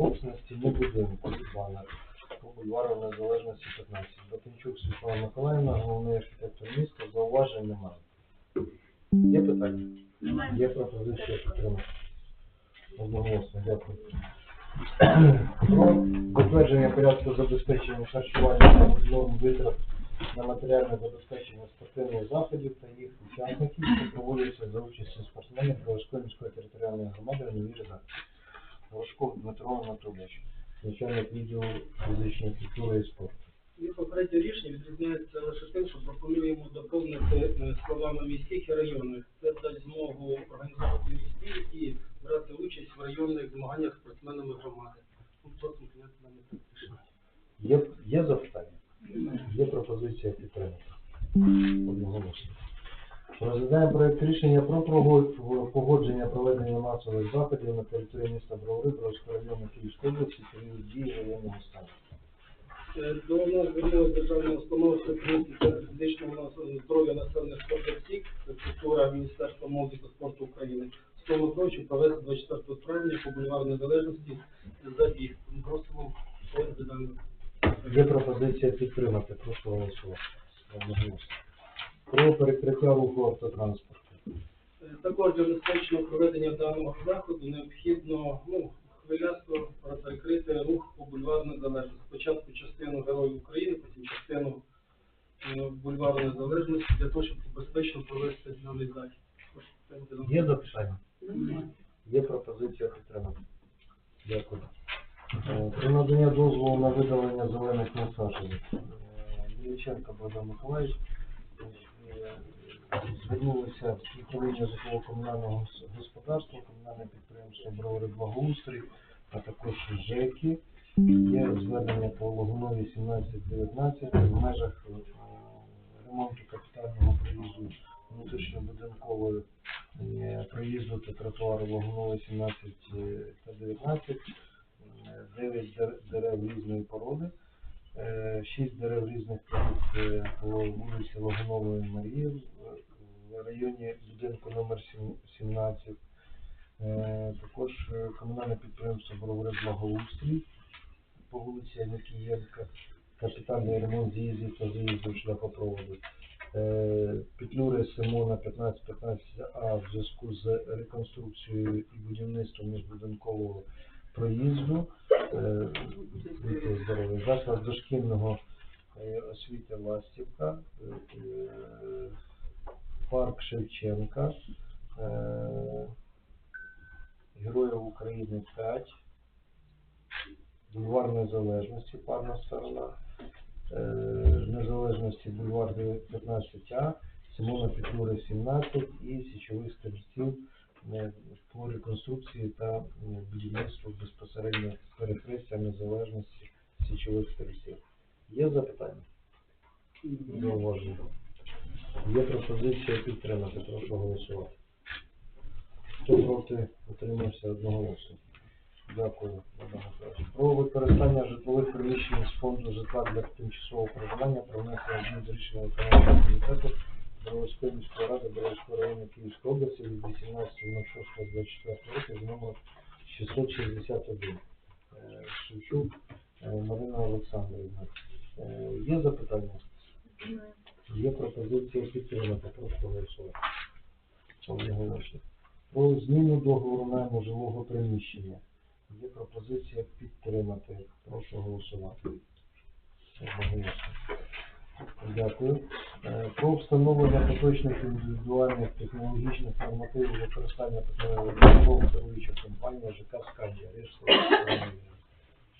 собственности не будинку банер по бульвару Незалежності 15. Батенчук Світлана Миколаївна, головний архітектор міста, зауважень немає. Є питання? Є пропозиція підтримати. Одноголосно, дякую. Про затвердження порядку забезпечення харчування норм витрат на матеріальне забезпечення спортивних заходів та їх учасників, що проводяться за участю спортсменів Бровської міської територіальної громади в новій редакції. Ложков Дмитро Анатолійович, начальник відділу фізичної культури і спорту. І попереднє рішення відрізняється лише тим, що пропонуємо доповнити е, словами міських і районних. Це дасть змогу організовувати місті і брати участь в районних змаганнях спортсменами громади. Розглядаємо проект рішення про погодження проведення масових заходів на території міста Бровари, Бровського району Київської області, період дії воєнного стану. До нас звернулася державна установа фізичного здоров'я населених спортів це культура Міністерства молоді та спорту України. З того щоб провести 24 травня по бульвару Незалежності забіг. Просимо Є пропозиція підтримати. Прошу голосувати. Про перекриття руху автотранспорту. Е, Також для безпечного проведення даного заходу необхідно ну, хвилясто перекрити рух по бульвару Незалежності. Спочатку частину Героїв України, потім частину е, бульвару Незалежності для того, щоб безпечно провести даний захід. Є запитання? Є пропозиція підтримати. Дякую. Е, Про надання дозволу на видалення зелених насаджень. Е, Дяченко Богдан Миколаївич е, звернулися в управління житлово-комунального господарства, комунальне підприємство Бровари Благоустрій, а також ЖЕКи. Є звернення по Логунові 1719 в межах е, ремонту капітального проїзду внутрішньобудинкової е, проїзду та тротуару Лагунової 17 е, та 19, 9 дерев різної породи, 6 дерев різних порід е, по вулиці Лагунової Марії в- в районі будинку номер сім- 17. Е, Також е, комунальне підприємство Бровари Благоустрій по вулиці Анікієнка, капітальний ремонт з'їздів та заїздів шляхопроводу. Е, Петлюри Симона 1515А в зв'язку з реконструкцією і будівництвом міжбудинкового проїзду. Заклад дошкільного е, освіти Ластівка, е, е, парк Шевченка, Героїв України 5, Бульвар Незалежності, парна сторона, Незалежності бульвар 15А, Симона Петлюри 17 і Січових стрільців е, по реконструкції та будівництву безпосередньо перехрестя Незалежності Січових стрільців. Є запитання? Зауваження. Є пропозиція підтримати. Прошу голосувати. Хто проти, утримався одноголосно. Дякую, Про використання житлових приміщень з фонду житла для тимчасового проживання про внесення змін до рішення виконавчого комітету Броварської міської ради Броварського району Київської області від 18.06.24 року з номер 661. Е, Шевчук Марина Олександрівна. Е, Є запитання? Є пропозиція підтримати. Прошу голосувати. Про зміну договору найму жилого приміщення. Є пропозиція підтримати. Прошу голосувати. Дякую. Е, Про встановлення поточних індивідуальних технологічних нормативів використання технологічного керуюча компанія ЖК Скандія.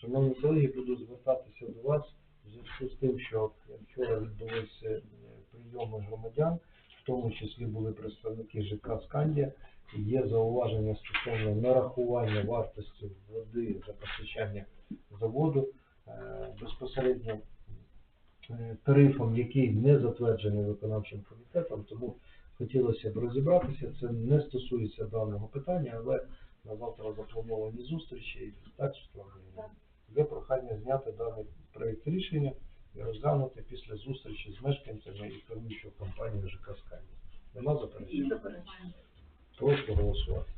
Шановні колеги, буду звертатися до вас в зв'язку з тим, що вчора відбулися е, прийоми громадян, в тому числі були представники ЖК Скандія. Є зауваження стосовно нарахування вартості води за постачання заводу е, безпосередньо е, тарифом, який не затверджений виконавчим комітетом, тому хотілося б розібратися. Це не стосується даного питання, але на завтра заплановані зустрічі. і Так, Ігорівна? Є прохання зняти даний проєкт рішення і розглянути після зустрічі з мешканцями і керуючою компанією ЖК «Скандія». Нема заперечень? Прошу голосувати.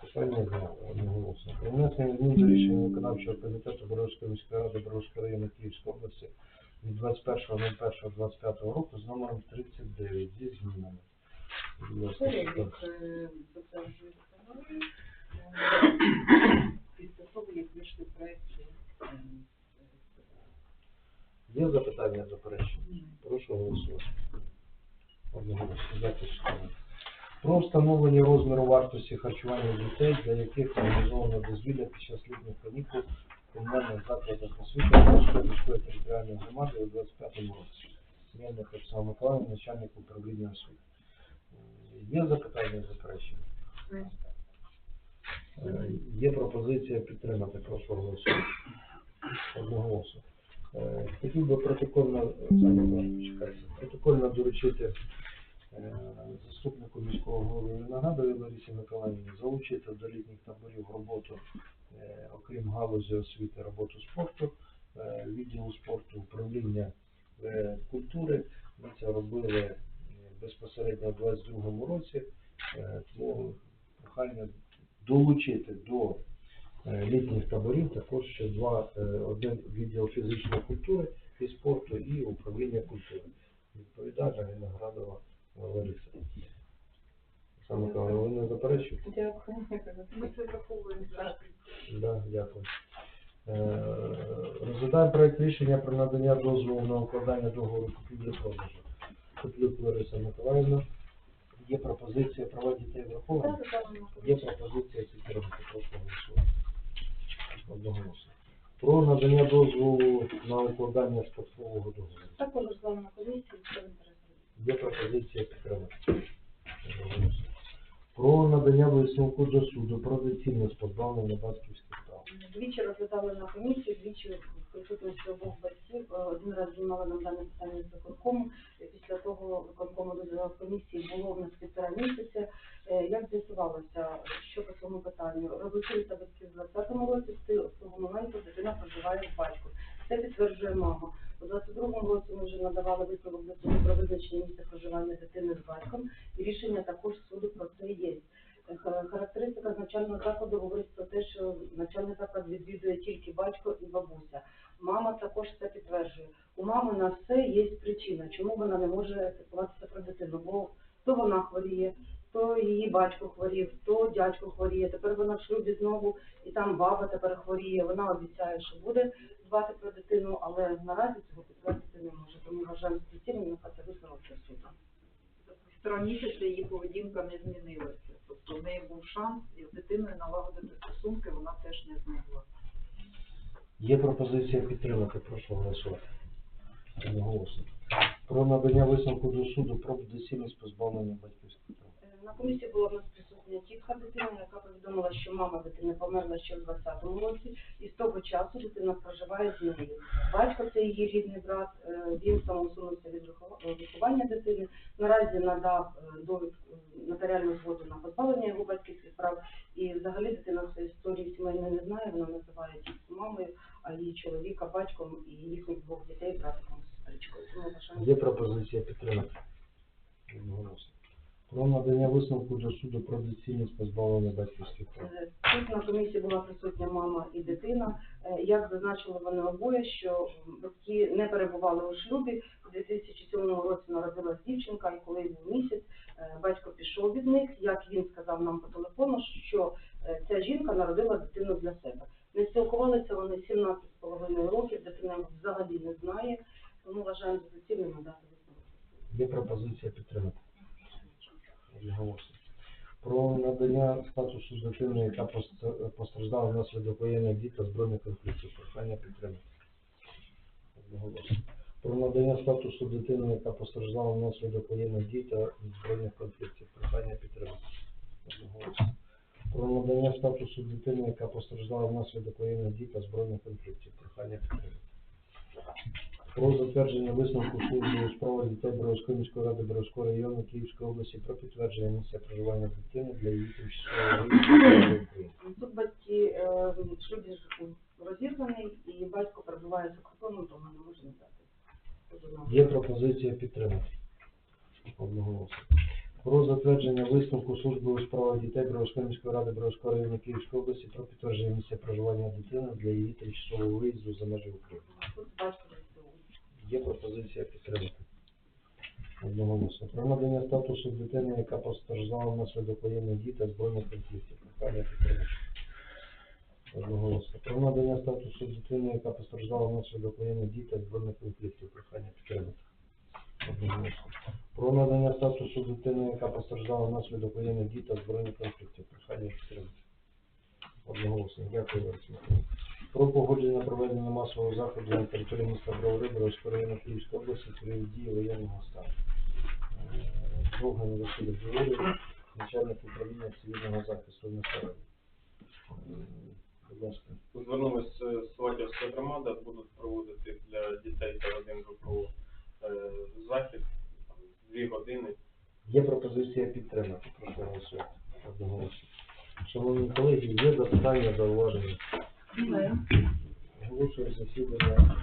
Питання одноголосно. Про внесення змін до рішення виконавчого комітету Боровської міської ради Боровського району Київської області від 21.01.25 року з номером 39 зі змінами. Будь ласка, Перелік Світлана. е, затверджується новий. Е, Після того, як вийшли проекти. е, Є запитання заперечення? Прошу голосувати. Одноголосно. Дякую, Світлана. Про встановлення розміру вартості харчування дітей, для яких організовано дозвілля під час літніх канікул в комунальних закладах освіти Київської міської територіальної громади у 25 році. Мельник Оксана Миколаївна, начальник управління освіти. М, Є запитання заперечення? Е, Є пропозиція підтримати, голосувати. Одноголосно. Е, Хотів би протокольно, протокольно доручити е, заступнику міського голови Виноградові Ларисі Миколаївні залучити до літніх таборів роботу, окрім галузі освіти, роботу спорту, відділу спорту, управління культури. Ми це робили безпосередньо у 22 році, тому прохання долучити до е, літніх таборів також ще два, е, один відділ фізичної культури і спорту і управління культури. Відповідальна Виноградова Лариса. Саме ви не заперечуєте? Дякую. Ми це враховуємо завжди. Да, дякую. Е, Розглядаємо проект рішення про надання дозволу на укладання договору купівлі-продажу. Куплюк Лариса Миколаївна. Є пропозиція права дітей враховані? Є пропозиція підтримки. Прошу голосувати. Одноголосно. Про надання дозволу на укладання спадкового договору. Також на комісії, що. Є пропозиція підтримати. Одноголосно. Про надання висновку до суду про доцільність позбавлення батьківських прав. Двічі розглядали на комісії, двічі присутності обох батьків. Е, Один раз знімали нам дане питання з виконкому. Е, Після того виконкому дозвіл комісії було в нас півтора місяця. Е, Як з'ясувалося, що по цьому питанню? Розлучилися батьки в 20-му році, з того моменту дитина проживає з батьком. Це підтверджує мама. У 22-му році ми вже надавали висновок до суду про визначення місця проживання дитини з батьком, і рішення також суду про це є. Характеристика з навчального закладу говорить про те, що навчальний заклад відвідує тільки батько і бабуся. Мама також це підтверджує. У мами на все є причина, чому вона не може піклуватися про дитину. Бо то вона хворіє, то її батько хворів, то дядько хворіє. Тепер вона в шлюбі знову, і там баба тепер хворіє. Вона обіцяє, що буде дбати про дитину, але наразі цього підтвердити не може. Тому вважаємо доцільним це висновок для суду. Півтора місяця її поведінка не змінилася. Тобто в неї був шанс із дитиною налагодити стосунки, вона теж не змогла. Є пропозиція підтримати, прошу голосувати. Про надання висновку до суду про доцільність позбавлення батьківських прав. На комісії була в нас присутня тітка дитини, яка повідомила, що мама дитини померла ще в 20-му році, і з того часу дитина проживає з нею. Батько це її рідний брат, е, він самоусунувся від вихова- виховання дитини. Наразі надав е, довідку е, нотаріальну згоду на позбавлення його батьківських прав. І взагалі дитина своєї історії сімейної не знає, вона називає тітку мамою, а її чоловіка батьком і їхніх двох дітей братиком сестричкою. Тому Є пропозиція підтримати. Про надання висновку до суду про доцільність позбавлення батьківських прав. Е, Тут на комісії була присутня мама і дитина. Е, Як зазначили вони обоє, що батьки не перебували у шлюбі. У 2007 році народилась дівчинка, і коли був місяць, е, батько пішов від них. Як він сказав нам по телефону, що ця жінка народила дитину для себе. Не спілкувалися вони 17,5 років, дитина взагалі не знає, тому вважаємо за доцільним надати висновок. Є пропозиція підтримати. Одноголосно. Про надання статусу дитини, яка пост- постраждала внаслідок воєнних дій та збройних конфліктів. Прохання підтримати. Про надання статусу дитини, яка постраждала внаслідок воєнних дій та збройних конфліктів. Прохання підтримати. Про надання статусу дитини, яка постраждала внаслідок воєнних дій та збройних конфліктів. Прохання підтримати. Про затвердження висновку служби у справах дітей Боровської міської ради Боровського району Київської області про підтвердження місця проживання дитини для її тимчасового виїзду Тут батьки е, шлюбі розірваний, і батько перебуває за кордоном, тому не може надати. Є пропозиція підтримати. Одноголосно. Про затвердження висновку висновку служби у справах дітей Бровської міської ради Бровського району Київської області про підтвердження місця проживання дитини для її тимчасового виїзду за межі України. Тут батько ЗСУ. Є пропозиція підтримати. Одноголосно. Про надання статусу дитини, яка постраждала внаслідок воєнних дій та збройних конфліктів. Прохання підтримати. Одноголосно. Про надання статусу дитини, яка постраждала внаслідок воєнних дій та збройних конфліктів. Прохання підтримати. Одноголосно. Про надання статусу дитини, яка постраждала внаслідок воєнних дій та збройних конфліктів. Прохання підтримати. Одноголосно. Дякую, Миколаївна. Про погодження проведення масового заходу на території міста Бровари, Бровського району Київської області в дії воєнного стану. Довгань Василь Григорій, начальник управління цивільного захисту населення. Будь ласка. Звернулась е, Сватівська громада, будуть проводити для дітей та родин ВПО е, захід, дві години. Є пропозиція підтримати. Прошу голосувати. Одноголосно. Шановні колеги, є запитання, зауваження. Оголошую засідання.